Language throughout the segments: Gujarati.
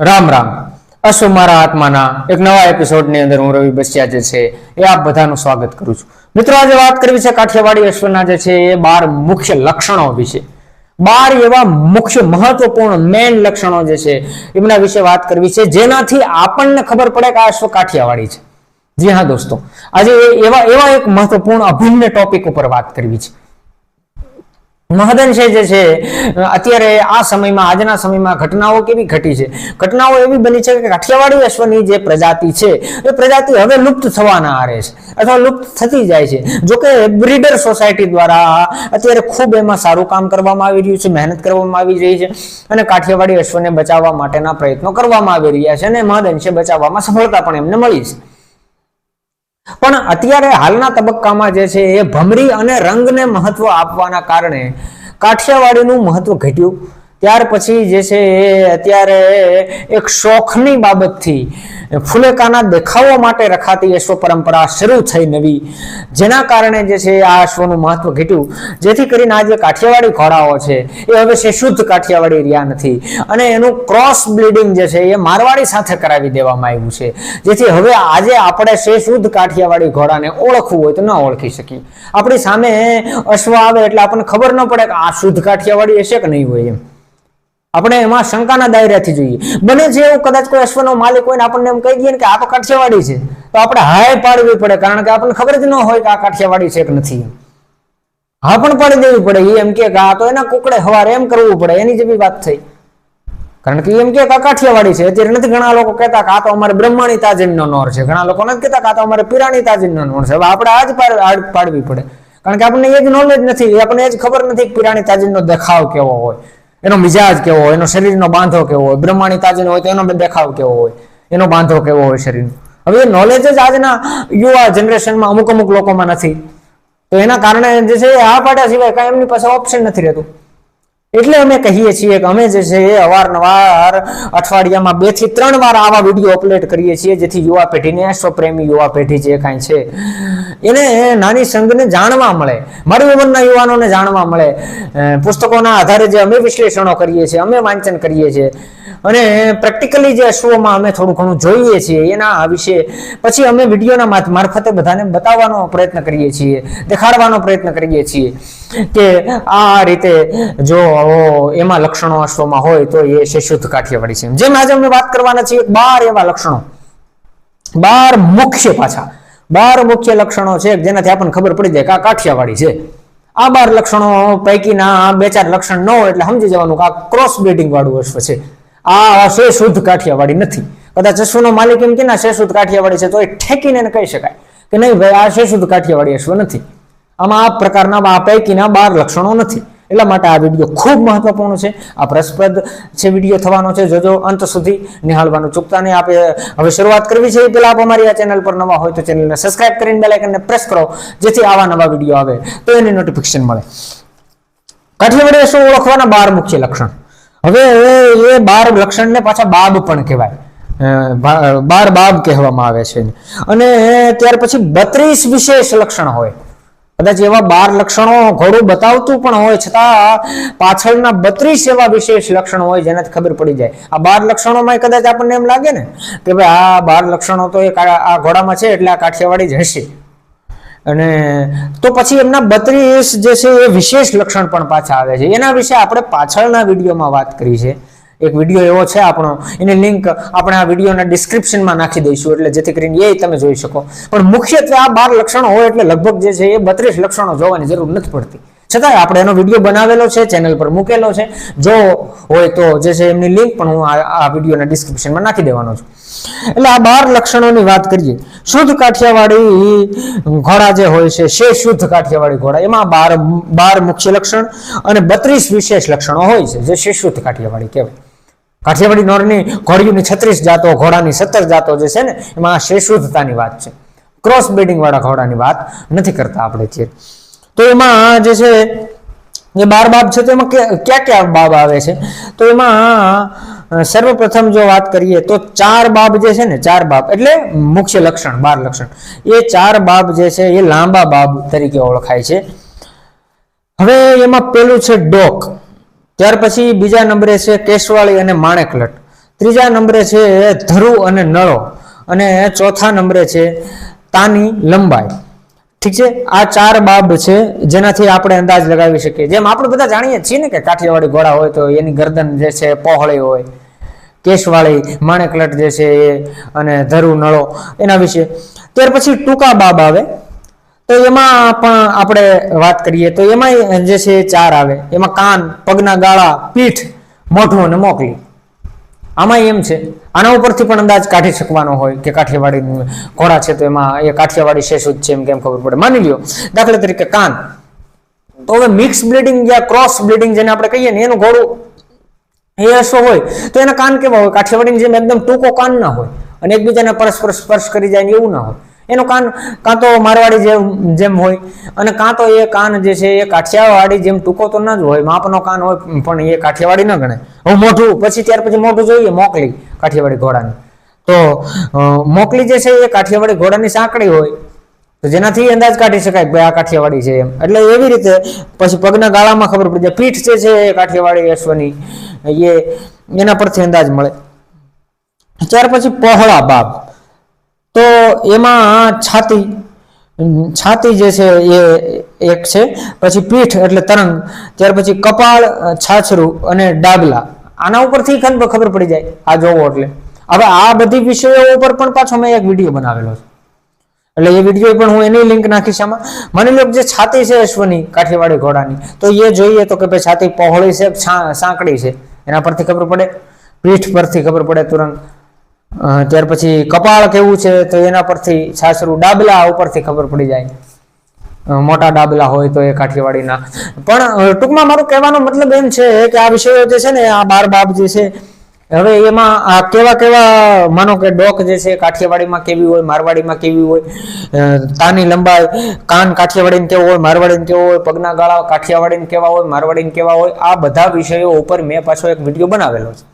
રામ રામ. અશ્વ મારા આત્માના એક નવા એપિસોડની અંદર હું રવિ બસિયા જે છે એ આપ બધાનું સ્વાગત કરું છું. મિત્રો, આજે વાત કરવી છે કાઠિયાવાડી અશ્વના જે છે એ બાર મુખ્ય લક્ષણો વિશે. બાર એવા મુખ્ય મહત્વપૂર્ણ મેન લક્ષણો જે છે એમના વિશે વાત કરવી છે જેનાથી આપણને ખબર પડે કે આ અશ્વ કાઠિયાવાડી છે. જી હા દોસ્તો, આજે એવા એવા એક મહત્વપૂર્ણ અભિન્ન ટોપિક ઉપર વાત કરવી છે. મહદન છે જે છે, અત્યારે આ સમયમાં, આજના સમયમાં ઘટનાઓ કેવી ઘટી છે? ઘટનાઓ એવી બની છે કે કાઠિયાવાડી અશ્વની જે પ્રજાતિ છે, એ પ્રજાતિ હવે લુપ્ત થવાના આરે છે, અથવા લુપ્ત થતી જાય છે. જો કે બ્રીડર સોસાયટી દ્વારા અત્યારે ખૂબ એમાં સારું કામ કરવામાં આવી રહ્યું છે, મહેનત કરવામાં આવી રહી છે, અને કાઠિયાવાડી અશ્વને બચાવવા માટેના પ્રયત્નો કરવામાં આવી રહ્યા છે, અને મહદઅંશે બચાવવામાં સફળતા પણ એમને મળી છે. પણ અત્યારે હાલના તબક્કામાં જે છે એ ભમરી અને રંગને મહત્વ આપવાના કારણે કાઠિયાવાડીનું મહત્વ ઘટ્યું. ત્યાર પછી જે છે એ અત્યારે એક શોખની બાબતથી ફુલેકાના દેખાવો માટે રખાતી અશ્વ પરંપરા શરૂ થઈ નવી. જેના કારણે જે છે આ અશ્વનું મહત્વ ઘટ્યું. જેથી કરીને આ જે કાઠિયાવાડી ઘોડાઓ છે, એ હવે છે શુદ્ધ કાઠિયાવાડી રહ્યા નથી. અને એનું ક્રોસ બ્લીડિંગ જે છે એ મારવાડી સાથે કરાવી દેવામાં આવ્યું છે. જેથી હવે આજે આપણે છે શુદ્ધ કાઠિયાવાડી ઘોડાને ઓળખવું હોય તો ન ઓળખી શકીએ. આપણી સામે અશ્વ આવે એટલે આપણને ખબર ન પડે કે આ શુદ્ધ કાઠિયાવાડી હશે કે નહીં હોય એમ. આપણે એમાં શંકાના દાયરાથી જોઈએ. બને છે એવું કદાચ કોઈ અશ્વનો માલિક હોય ને આપણને એમ કહી દઈએ કે આ તો કાઠિયાવાડી છે, તો આપણે હાય પાડવી પડે, કારણ કે આપણને ખબર જ ન હોય કે આ કાઠિયાવાડી છે કે નથી હા, પણ પાડી દેવી પડે. એ એમ કે આ તો એના કુકડે હવારે એમ કરવું પડે. એની જેવી વાત થઈ. કારણ કે એમ કે આ કાઠિયાવાડી છે. અત્યારે નથી ઘણા લોકો કહેતા કે આ તો અમારે બ્રહ્માણી તાજીનનો નોર છે. ઘણા લોકો નથી કહેતા કે આ તો અમારે પીરાણી તાજીનનો નોર છે. હવે આપણે પાડ- પાડવી પડે. કારણ કે આપણને એ જ નોલેજ નથી. આપણને એ જ ખબર નથી કે પીરાણી તાજીનનો દેખાવ કેવો હોય. એનો મિજાજ કેવો હોય, એનો શરીરનો બાંધો કેવો હોય બ્રહ્માણી તાજીન હોય તો એનો દેખાવ કેવો હોય, એનો બાંધો કેવો હોય શરીરનો. હવે એ નોલેજ જ આજના યુવા જનરેશનમાં અમુક અમુક લોકોમાં નથી. તો એના કારણે જે છે આ પાટા સિવાય કાંઈ એમની પાસે ઓપ્શન નથી રહેતું. એટલે અમે કહીએ છીએ કે અમે જે છે અવારનવાર અઠવાડિયામાં બેથી ત્રણ વાર આવા વીડિયો અપલોડ કરીએ છીએ, જેથી યુવા પેઢીને સ્વપ્રેમી યુવા પેઢી જે કાંઈ છે, એને નાની સંઘને જાણવા મળે, મારી ઉંમરના યુવાનોને જાણવા મળે. પુસ્તકોના આધારે જે અમે વિશ્લેષણો કરીએ છીએ, અમે વાંચન કરીએ છીએ. અને પ્રેક્ટિકલી જે શોમાં અમે થોડું ઘણું જોઈએ છીએ, એના વિશે પછી અમે વિડીયોના મારફતે બધાને બતાવવાનો પ્રયત્ન કરીએ છીએ, દેખાડવાનો પ્રયત્ન કરીએ છીએ કે આ રીતે જો એમાં લક્ષણો અશ્વમાં હોય તો એ છે શુદ્ધ કાઠિયાવાડી છે. જેમ આજે અમે વાત કરવાના છીએ બાર એવા લક્ષણો. બાર મુખ્ય પાછા. બાર મુખ્ય લક્ષણો છે, જેનાથી આપણને ખબર પડી જાય કે આ કાઠિયાવાડી છે. આ બાર લક્ષણો પૈકીના બે ચાર લક્ષણ ન હોય એટલે સમજી જવાનું કે આ ક્રોસ બ્રીડિંગ વાળું અશ્વ છે. આ છે શુદ્ધ કાઠિયાવાડી નથી. કદાચ અશ્વનો માલિક એમ કે ના શુદ્ધ કાઠિયાવાડી છે, તો એ ઠેકીને કહી શકાય કે નહીં ભાઈ, આ છે શુદ્ધ કાઠિયાવાડી અશ્વ નથી. આમાં આ પ્રકારના આ પૈકીના બાર લક્ષણો નથી. એટલા માટે આ વીડિયો ખૂબ મહત્વપૂર્ણ છે. આ પ્રસપ્રદ છે વીડિયો થવાનો છે. જોજો, અંત સુધી નિહાળવાનું ચૂકતા નહીં. આપે હવે શરૂઆત કરવી છે એ પહેલાં આપ અમારી આ ચેનલ પર નવા હોય તો ચેનલને સબસ્ક્રાઇબ કરીને બેલ આઇકનને પ્રેસ કરો, જેથી આવા નવા વીડિયો આવે તો એની નોટિફિકેશન મળે. કાઠિયાવાડી શું ઓળખવાના બાર મુખ્ય લક્ષણ. હવે એ બાર લક્ષણને પાછા બાબ પણ કહેવાય. બાર બાબ કહેવામાં આવે છે અને ત્યાર પછી બત્રીસ વિશેષ લક્ષણ હોય. કદાચ એવા બાર લક્ષણો ઘોડું બતાવતું પણ હોય, છતાં પાછળના બત્રીસ એવા વિશેષ લક્ષણો હોય જેનાથી ખબર પડી જાય. આ બાર લક્ષણોમાં કદાચ આપણને એમ લાગે ને કે ભાઈ આ બાર લક્ષણો તો એ આ ઘોડામાં છે એટલે આ કાઠિયાવાડી જ હશે. અને તો પછી એમના બત્રીસ જે છે એ વિશેષ લક્ષણ પણ પાછા આવે છે. એના વિશે આપણે પાછળના વિડીયોમાં વાત કરી છે. એક વીડિયો એવો છે આપણો, એની લિંક આપણે આ વિડીયોના ડિસ્ક્રિપ્શનમાં નાખી દઈશું, એટલે જેથી કરીને એ તમે જોઈ શકો. પણ મુખ્યત્વે આ બાર લક્ષણો હોય એટલે લગભગ જે છે એ બત્રીસ લક્ષણો જોવાની જરૂર નથી પડતી. છતાંય આપણે એનો વીડિયો બનાવેલો છે ચેનલ પર મૂકેલો છે. જો હોય તો જે છે એમની લિંક પણ હું આ વિડીયોના ડિસ્ક્રિપ્શનમાં નાખી દેવાનો છું. એટલે આ બાર લક્ષણોની વાત કરીએ. શુદ્ધ કાઠિયાવાડી ઘોડા જે હોય છે શે શુદ્ધ કાઠિયાવાડી ઘોડા, એમાં બાર બાર મુખ્ય લક્ષણ અને બત્રીસ વિશેષ લક્ષણો હોય છે, જે શે શુદ્ધ કાઠિયાવાડી કહેવાય. કાઠિયાવાડી નોરની ઘોડીઓની છત્રીસ જાતો, ઘોડાની સત્તર જાતો જે છે ને, એમાં શેષુદ્ધતાની વાત છે. ક્રોસ બ્રીડિંગ વાળા ઘોડાની વાત નથી કરતા આપણે છે તો એમાં જે છે એ બાર બાબ છે, તો એમાં ક્યાં ક્યાં બાબ આવે છે? તો એમાં સર્વપ્રથમ જો વાત કરીએ, તો ચાર બાબ જે છે ને, ચાર બાબ એટલે મુખ્ય લક્ષણ, બાર લક્ષણ. એ ચાર બાબ જે છે, એ લાંબા બાબ તરીકે ઓળખાય છે. હવે એમાં પેલું છે ડોક. ત્યાર પછી બીજા નંબરે છે કેશવાળી અને માણેકલટ. ત્રીજા નંબરે છે ધરુ અને નળો. અને ચોથા નંબરે છે તાની લંબાઈ. ઠીક છે? આ ચાર બાબ છે, જેનાથી આપણે અંદાજ લગાવી શકીએ. જેમ આપણે બધા જાણીએ છીએ ને કે કાઠિયાવાડી ઘોડા હોય તો એની ગરદન જે છે પહોળી હોય, કેશવાળી, માણેકલટ જે છે એ અને ધરુ નળો એના વિશે. ત્યાર પછી ટૂંકા બાબ આવે. તો એમાં પણ આપણે વાત કરીએ, તો એમાં જે છે ચાર આવે. એમાં કાન, પગના ગાળા, પીઠ, મોઢું અને મોકલી. આમાં એમ છે, આના ઉપરથી પણ અંદાજ કાઢી શકવાનો હોય કે કાઠિયાવાડી ઘોડા છે તો એમાં એ કાઠિયાવાડી શેષુજ છે એમ કેમ ખબર પડે. માની લ્યો, દાખલા તરીકે કાન. તો હવે મિક્સ બ્લીડિંગ યા ક્રોસ બ્લીડિંગ જેને આપણે કહીએ ને, એનું ઘોડું એ અશ્વ હોય, તો એના કાન કેવા હોય? કાઠિયાવાડીની જેમ એકદમ ટૂંકો કાન ના હોય અને એકબીજાને પરસ્પર સ્પર્શ કરી જાય એવું ના હોય. એનું કાન, કાં તો મારવાડી જેમ જેમ હોય, અને કાં તો એ કાન જે છે એ કાઠિયાવાડી જેમ ટૂંકો તો ન જ હોય, માપનો કાન હોય, પણ એ કાઠિયાવાડી ન ગણે હવે મોઢું, પછી ત્યાર પછી મોઢું જોઈએ, મોકલી, કાઠિયાવાડી ઘોડાની. તો મોકલી જે છે એ કાઠિયાવાડી ઘોડાની સાંકડી હોય, તો જેનાથી અંદાજ કાઢી શકાય ભાઈ આ કાઠિયાવાડી છે એમ. એટલે એવી રીતે, પછી પગના ગાળામાં ખબર પડી જાય, પીઠ જે છે એ કાઠિયાવાડી અશ્વની, એ એના પરથી અંદાજ મળે. ત્યાર પછી પહોળા બાબ તો એમાં છાતી છાતી જે છે એ એક છે, પછી પીઠ એટલે તરંગ, ત્યાર પછી કપાળ, છાછરું અને ડાબલા. આના ઉપરથી ખબર પડી જાય. આ જોવો એટલે. હવે આ બધી વિષયો ઉપર પણ પાછો મેં એક વીડિયો બનાવેલો છે. એટલે એ વીડિયો પણ હું એની લિંક નાખીશ આમાં. માની લો જે છાતી છે અશ્વની, કાઠિયાવાડી ઘોડાની, તો એ જોઈએ તો કે ભાઈ છાતી પહોળી છે, સાંકડી છે? એના પરથી ખબર પડે? પીઠ પરથી ખબર પડે તુરંત. ત્યાર પછી કપાળ કેવું છે તો એના પરથી છાસરું ડાબલા ઉપરથી ખબર પડી જાય. મોટા ડાબલા હોય તો એ કાઠિયાવાડીના પણ ટૂંકમાં મારું કહેવાનો મતલબ એમ છે કે આ વિષયો જે છે ને, આ બાર બાપ જે છે, હવે એમાં આ કેવા કેવા, માનો કે ડોક જે છે, કાઠિયાવાડીમાં કેવી હોય, મારવાડીમાં કેવી હોય તાની લંબાઈ, કાન કાઠિયાવાડીને કેવો હોય, મારવાડીને કેવો હોય, પગના ગાળા કાઠિયાવાડીને કેવા હોય, મારવાડીને કેવા હોય, આ બધા વિષયો ઉપર મેં પાછો એક વીડિયો બનાવેલો છે.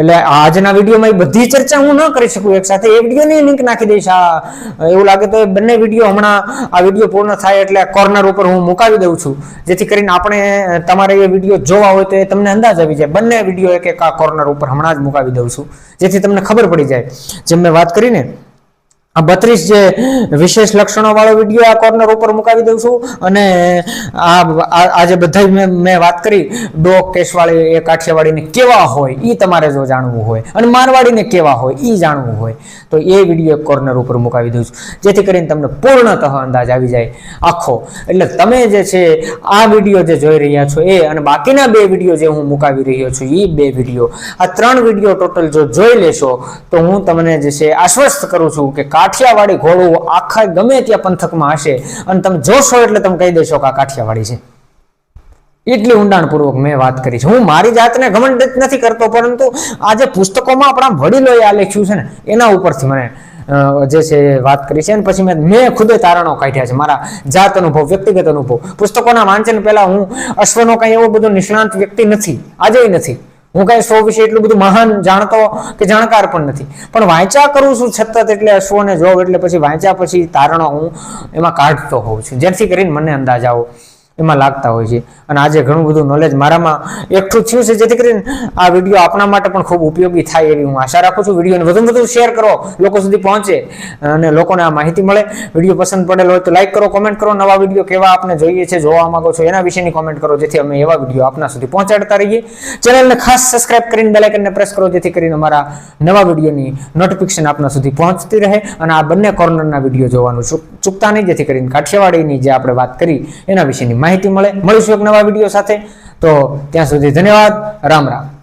એટલે આજના વિડીયોમાં એ બધી ચર્ચા હું ન કરી શકું. એક સાથે એ વિડીયોની લિંક નાખી દઈશ. આ, એવું લાગે તો બંને વીડિયો હમણાં આ વીડિયો પૂર્ણ થાય એટલે કોર્નર ઉપર હું મુકાવી દઉં છું. જેથી કરીને આપણે તમારે એ વીડિયો જોવા હોય તો એ તમને અંદાજ આવી જાય. બંને વીડિયો એક એક આ કોર્નર ઉપર હમણાં જ મુકાવી દઉં છું. જેથી તમને ખબર પડી જાય. જેમ મેં વાત કરીને આ બત્રીસ જે વિશેષ લક્ષણો વાળો વીડિયો આ કોર્નર ઉપર મુકાવી દઉં છું. અને આ આજે બધા મેં વાત કરી, ડોક કેશવાળી, એ કાઠિયાવાડીને કેવા હોય એ તમારે જો જાણવું હોય. અને મારવાડીને કેવા હોય એ જાણવું હોય. તો એ વીડિયો કોર્નર ઉપર મુકાવી દઉં છું. જેથી કરીને તમને પૂર્ણતઃ અંદાજ આવી જાય આખો. એટલે તમે જે છે, આ વીડિયો જે જોઈ રહ્યા છો એ અને બાકીના બે વીડિયો જે હું મુકાવી રહ્યો છું એ બે વીડિયો આ ત્રણ વીડિયો ટોટલ જો જોઈ લેશો, તો હું તમને જે છે, આશ્વસ્ત કરું છું કે કાઠિયાવાડી ઘોડું આખા ગમે ત્યાં પંથકમાં હશે. અને તમે જોશો એટલે તમે કહી દેશો કે આ કાઠિયાવાડી છે. એટલી ઊંડાણપૂર્વક મેં વાત કરી છે. હું મારી જાતને ઘમંડ જ નથી કરતો, પરંતુ આ જે પુસ્તકોમાં આપણા વડીલોએ આ લખ્યું છે ને, એના ઉપરથી મને જે છે વાત કરી છે. અને પછી મેં મેં ખુદે તારણો કાઢ્યા છે. મારા જાત અનુભવ, વ્યક્તિગત અનુભવ. પુસ્તકોના વાંચન પહેલા હું અશ્વનો કંઈ એવો બધો નિષ્ણાંત વ્યક્તિ નથી. આજે નથી. હું કઈ અશ્વો વિશે એટલું બધું મહાન જાણતો કે જાણકાર પણ નથી. પણ વાંચ્યા કરું છું છતાં એટલે અશ્વને જોઉં એટલે પછી વાંચ્યા પછી તારણો હું એમાં કાઢતો હોઉં છું. જેથી કરીને મને અંદાજ આવો. એમાં લાગતા હોય છે. અને આજે ઘણું બધું નોલેજ મારામાં એકઠું થયું છે, જેથી કરીને આ વીડિયો આપણા માટે પણ ખૂબ ઉપયોગી થાય એવી હું આશા રાખું છું. વિડીયોને વધુ વધુ શેર કરો, લોકો સુધી પહોંચે અને લોકોને આ માહિતી મળે. વીડિયો પસંદ પડેલો હોય તો લાઈક કરો કોમેન્ટ કરો. નવા વીડિયો કેવા આપને જોઈએ છે, જોવા માંગો છો, એના વિશેની કોમેન્ટ કરો, જેથી અમે એવા વીડિયો આપના સુધી પહોંચાડતા રહીએ. ચેનલને ખાસ સબસ્ક્રાઇબ કરીને બેલાઇકનને પ્રેસ કરો, જેથી કરીને અમારા નવા વિડીયોની નોટિફિકેશન આપના સુધી પહોંચતી રહે અને આ બંને કોર્નરના વીડિયો જોવાનું ચૂક- ચૂકતા નહીં, જેથી કરીને કાઠિયાવાડીની જે આપણે વાત કરી, એના વિશેની માહિતી મળે મળીશું એક નવા વીડિયો સાથે. તો ત્યાં સુધી ધન્યવાદ રામ રામ.